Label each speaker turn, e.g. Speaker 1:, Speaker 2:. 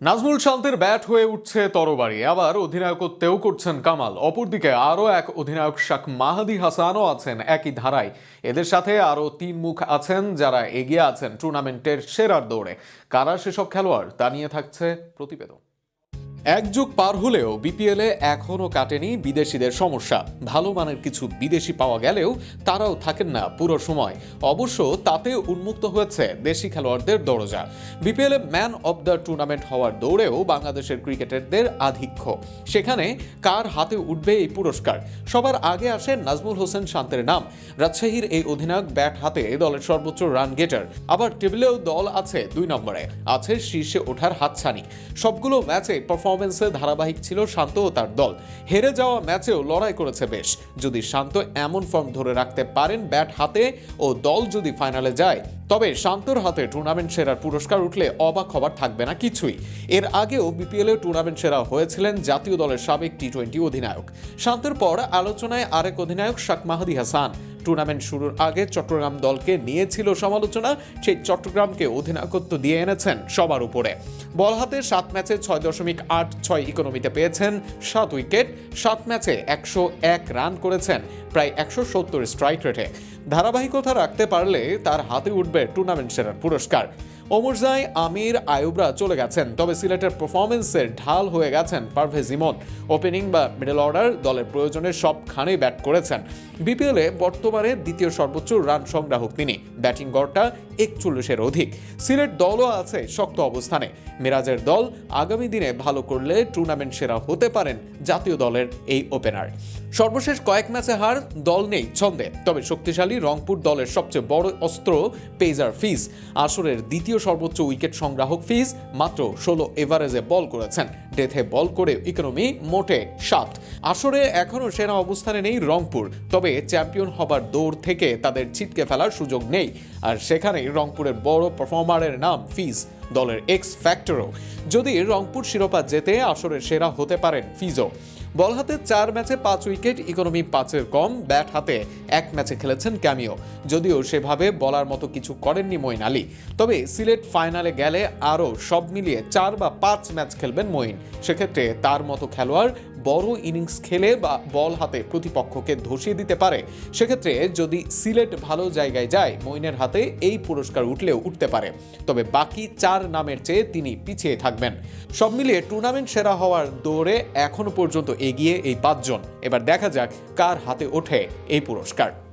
Speaker 1: Nazmul শান্তের bat হয়ে উঠছে তরবারি। আবার অধিনায়কত্বেও করছেন কামাল। অপরদিকে আরও এক অধিনায়ক শাখ মাহাদি হাসানও আছেন একই ধারায়। এদের সাথে আরও তিন মুখ আছেন যারা এগিয়ে আছেন টুর্নামেন্টের সেরার দৌড়ে। কারা সেসব খেলোয়াড় তা নিয়ে থাকছে প্রতিবেদন। এক যুগ পার হলেও বিপিএলে এখনও কাটেনি বিদেশিদের সমস্যা। ভালো মানের কিছু বিদেশি পাওয়া গেলেও তারাও থাকেন না পুরো সময়। অবশ্য তাতে উন্মুক্ত হয়েছে দেশি খেলোয়াড়দের দরজা। বিপিএলে ম্যান অব দ্য টুর্নামেন্ট হওয়ার দৌড়েও বাংলাদেশের ক্রিকেটারদের আধিক্য। সেখানে কার হাতে উঠবে এই পুরস্কার? সবার আগে আসে নাজমুল হোসেন শান্তের নাম। রাজশাহীর এই অধিনায়ক ব্যাট হাতে দলের সর্বোচ্চ রান গেটার। আবার টেবিলেও দল আছে দুই নম্বরে। আছে শীর্ষে ওঠার হাতছানি। সবগুলো ম্যাচে পারফরমেন্সে ধারাবাহিক ছিল শান্ত ও তার দল। হেরে যাওয়া ম্যাচেও লড়াই করেছে বেশ। যদি শান্ত এমন ফর্ম ধরে রাখতে পারেন ব্যাট হাতে ও দল যদি ফাইনালে যায়, তবে শান্তর হাতে টুর্নামেন্ট সেরার পুরস্কার উঠলে অবাক হবার থাকবে না কিছুই। এর আগেও বিপিএলে টুর্নামেন্ট সেরা হয়েছিলেন জাতীয় দলের সাবেক টি টোয়েন্টি অধিনায়ক। শান্তের পর আলোচনায় আরেক অধিনায়ক শাক মাহাদি হাসান। টুর্নামেন্ট শুরুর আগে চট্টগ্রাম দলকে নিয়েছিল সমালোচনা, সেই চট্টগ্রামকে অধিনায়কত্ব দিয়ে এনেছেন সবার উপরে। বল হাতে সাত ম্যাচে ছয় দশমিক আট ছয় ইকোনমিতে পেয়েছেন সাত উইকেট, সাত ম্যাচে একশো এক রান করেছেন প্রায় একশো সত্তর স্ট্রাইক রেটে। ধারাবাহিকতা রাখতে পারলে তার হাতে উঠবে টুর্নামেন্ট সেরার পুরস্কার। ওমরজাই আমির, আয়ুবরা চলে গেছেন, তবে সিলেটের পারফরমেন্সের ঢাল হয়ে গেছেন পারভেজ ইমন। ওপেনিং বা মিডল অর্ডার দলের প্রয়োজনে সবখানেই ব্যাট করেছেন। বিপিএলে বর্তমানে দ্বিতীয় সর্বোচ্চ রান সংগ্রাহক তিনি। ব্যাটিং গড়টা একচল্লিশের অধিক। সিলেট দলও আছে শক্ত অবস্থানে। মিরাজের দল আগামী দিনে ভালো করলে টুর্নামেন্ট সেরা হতে পারেন জাতীয় দলের এই ওপেনার সর্বশেষ কয়েক ম্যাচে হার দল নেই ছন্দে। তবে শক্তিশালী রংপুর দলের সবচেয়ে বড় অস্ত্র পেজার ফিজ আসরের দ্বিতীয় সর্বোচ্চ উইকেট সংগ্রাহক ফিজ মাত্র ষোলো এভারেজে বল করেছেন। ডেথে বল করে ইকোনমি মোটে সাত। আসরে এখনও সেরা অবস্থানে নেই রংপুর, তবে চ্যাম্পিয়ন হবার দৌড় থেকে তাদের ছিটকে ফেলার সুযোগ নেই। আর সেখানেই রংপুরের বড় পারফর্মারের নাম ফিজ, দলের এক্স ফ্যাক্টরও যদি রংপুর শিরোপা জেতে আসরের সেরা হতে পারেন ফিজো বল হাতে চার ম্যাচে পাঁচ উইকেট, ইকোনমি পাঁচের কম, ব্যাট হাতে এক ম্যাচে খেলেছেন ক্যামিও। যদিও সেভাবে বলার মতো কিছু করেননি মইন আলী। তবে সিলেট ফাইনালে গেলে আরও সব মিলিয়ে চার বা পাঁচ ম্যাচ খেলবেন মইন সেক্ষেত্রে তার মতো খেলোয়াড় বড় ইনিংস খেলে বা বল হাতে প্রতিপক্ষকে ধসিয়ে দিতে পারে, সেক্ষেত্রে যদি সিলেট ভালো জায়গায় যায়, মইনের হাতে এই পুরস্কার উঠলেও উঠতে পারে। তবে বাকি চার নামের চেয়ে তিনি পিছিয়ে থাকবেন। সব মিলিয়ে টুর্নামেন্ট সেরা হওয়ার দৌড়ে এখনও পর্যন্ত এগিয়ে এই পাঁচজন। এবার দেখা যাক কার হাতে ওঠে এই পুরস্কার।